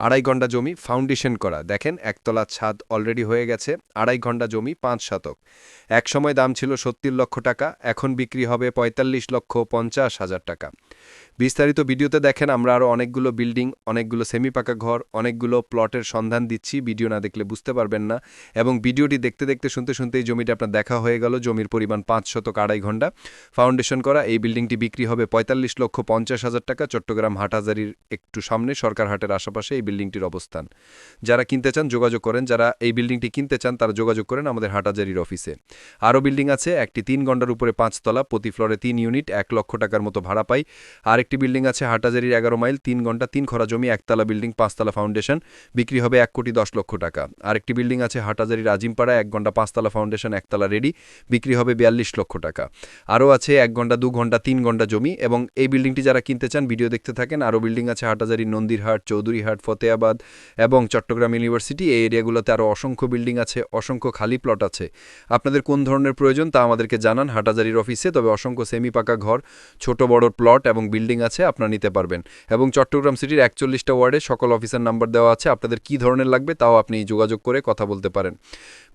আড়াই ঘণ্টা জমি ফাউন্ডেশন করা। দেখেন, একতলা ছাদ অলরেডি হয়ে গেছে, আড়াই ঘণ্টা জমি পাঁচ শতক। এক সময় দাম ছিল সত্তর লক্ষ টাকা, এখন বিক্রি হবে পঁয়তাল্লিশ লক্ষ পঞ্চাশ হাজার টাকা। বিস্তারিত ভিডিওতে দেখেন, আমরা আরও অনেকগুলো বিল্ডিং, অনেকগুলো সেমি পাকা ঘর, অনেকগুলো প্লটের সন্ধান দিচ্ছি। ভিডিও না দেখলে বুঝতে পারবেন না। এবং ভিডিওটি দেখতে দেখতে, শুনতে শুনতে এই জমিটা আপনার দেখা হয়ে গেল। জমির পরিমাণ পাঁচ শতক আড়াই ঘণ্টা। ফাউন্ডেশন করা, এই বিল্ডিংটি বিক্রি হবে পঁয়তাল্লিশ লক্ষ পঞ্চাশ হাজার টাকা। চট্টগ্রাম হাটহাজারির একটু সামনে, সরকার হাটের আশেপাশে এই বিল্ডিংটির অবস্থান। যারা কিনতে চান, যোগাযোগ করেন। যারা এই বিল্ডিংটি কিনতে চান, তারা যোগাযোগ করেন আমাদের হাটহাজারির অফিসে। আরও বিল্ডিং আছে, একটি তিন ঘণ্টার উপরে পাঁচতলা। প্রতি ফ্লোরে তিন ইউনিট, এক লক্ষ টাকার মতো ভাড়া পাই। আরেকটি বিল্ডিং আছে হাটাজারির এগারো মাইল, তিন ঘণ্টা, তিন খরা জমি, একতলা বিল্ডিং, পাঁচতলা ফাউন্ডেশন। বিক্রি হবে এক কোটি দশ লক্ষ টাকা। আরেকটি বিল্ডিং আছে হাটাজারির আজিমপাড়া এক ঘণ্টা, পাঁচতলা ফাউন্ডেশন, একতলা রেডি। বিক্রি হবে বিয়াল্লিশ লক্ষ টাকা। আরও আছে এক ঘণ্টা, দু ঘণ্টা, তিন ঘণ্টা জমি এবং এই বিল্ডিংটি যারা কিনতে চান, ভিডিও দেখতে থাকেন। আরও বিল্ডিং আছে হাটাজারি নন্দিরহাট, চৌধুরীহাট ফতেয়াবাদ এবং চট্টগ্রাম ইউনিভার্সিটি। এই এরিয়াগুলোতে আরও অসংখ্য বিল্ডিং আছে, অসংখ্য খালি প্লট আছে। আপনাদের কোন ধরনের প্রয়োজন তা আমাদেরকে জানান হাটাজারির অফিসে। তবে অসংখ্য সেমি পাকা ঘর, ছোট বড় প্লট এবং বিল্ডিং আছে, আপনারা নিতে পারবেন। এবং চট্টগ্রাম সিটির একচল্লিশটা ওয়ার্ডে সকল অফিসার নাম্বার দেওয়া আছে, আপনাদের কি ধরনের লাগবে তাও আপনি যোগাযোগ করে কথা বলতে পারেন।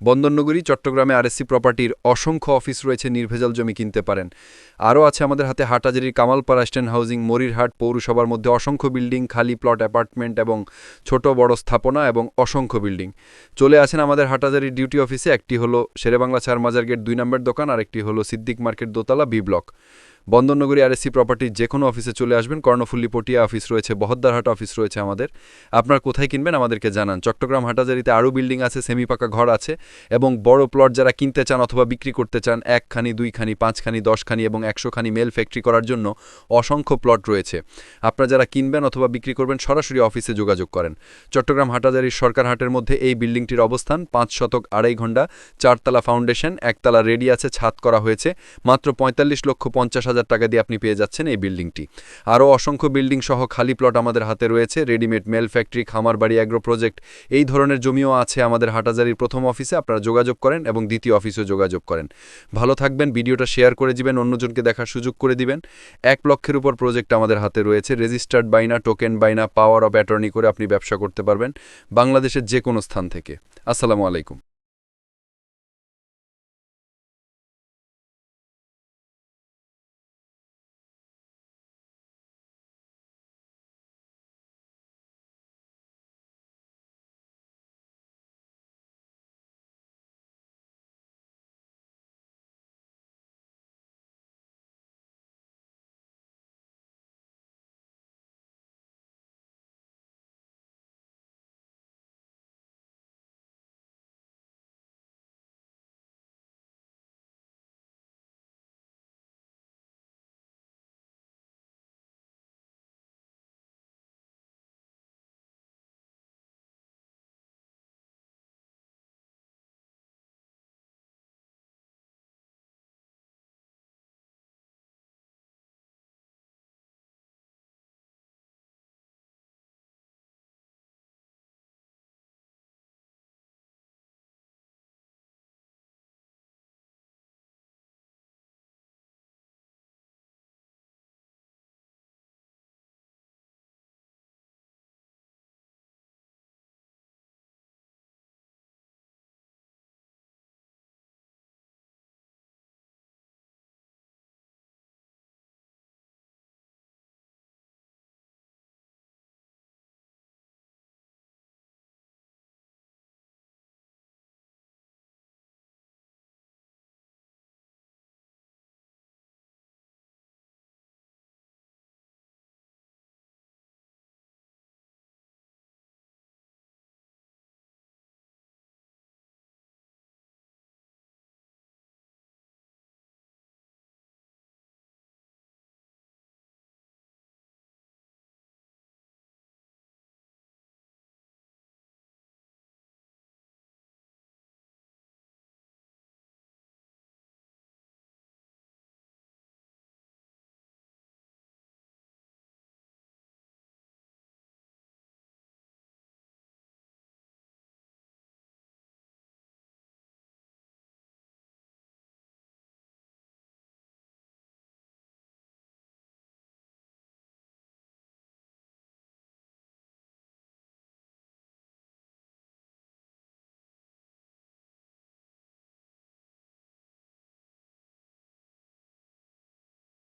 বন্দরনগরী, চট্টগ্রামে আরএসসি প্রপার্টির অসংখ্য অফিস রয়েছে, নির্ভেজাল জমি কিনতে পারেন। আরও আছে আমাদের হাতে হাটাজারির কামালপাড়া স্ট্যান্ড হাউজিং, মরিরহাট পৌরসভার মধ্যে অসংখ্য বিল্ডিং, খালি প্লট, অ্যাপার্টমেন্ট এবং ছোট বড় স্থাপনা এবং অসংখ্য বিল্ডিং। চলে আসেন আমাদের হাটাজারির ডিউটি অফিসে, একটি হলো শেরেবাংলা চার মাজার গেট দুই নম্বর দোকান আর একটি হলো সিদ্দিক মার্কেট দোতলা বি ব্লক। বন্দরনগরী আরএসসি প্রপার্টির যে কোনো অফিসে চলে আসবেন। কর্ণফুল্লি পটিয়া অফিস রয়েছে, বহদ্দারহাট অফিস রয়েছে আমাদের। আপনার কোথায় কিনবেন আমাদেরকে জানান। চট্টগ্রাম হাটাজারিতে আরও বিল্ডিং আছে সেমি পাকা ঘর আছে এবং বড় প্লট যারা কিনতে চান অথবা বিক্রি করতে চান, একখানি, দুইখানি, পাঁচখানি, দশখানি এবং একশোখানি মেল ফ্যাক্টরি করার জন্য অসংখ্য প্লট রয়েছে। আপনারা যারা কিনবেন অথবা বিক্রি করবেন, সরাসরি অফিসে যোগাযোগ করেন। চট্টগ্রাম হাটাজারির সরকার হাটের মধ্যে এই বিল্ডিংটির অবস্থান, পাঁচ শতক আড়াই ঘণ্টা, চারতলা ফাউন্ডেশন একতলা রেডি আছে, ছাদ করা হয়েছে। মাত্র পঁয়তাল্লিশ লক্ষ পঞ্চাশ হাজার টাকা দিয়ে আপনি পেয়ে যাচ্ছেন এই বিল্ডিংটি। আরও অসংখ্য বিল্ডিং সহ খালি প্লট আমাদের হাতে রয়েছে, রেডিমেড মেল ফ্যাক্টরি খামার বাড়ি অ্যাগ্রো প্রজেক্ট, এই ধরনের জমিও আছে আমাদের হাটাজারির প্রথম অফিসে, আপনারা যোগাযোগ করেন এবং দ্বিতীয় অফিসেও যোগাযোগ করেন। ভালো থাকবেন, ভিডিওটা শেয়ার করে দিবেন, অন্যজনকে দেখার সুযোগ করে দিবেন। এক লক্ষের উপর প্রজেক্ট আমাদের হাতে রয়েছে, রেজিস্টার্ড বাইনা টোকেন বাইনা পাওয়ার অফ অ্যাটর্নি করে আপনি ব্যবসা করতে পারবেন বাংলাদেশের যে কোনো স্থান থেকে। আসসালামু আলাইকুম।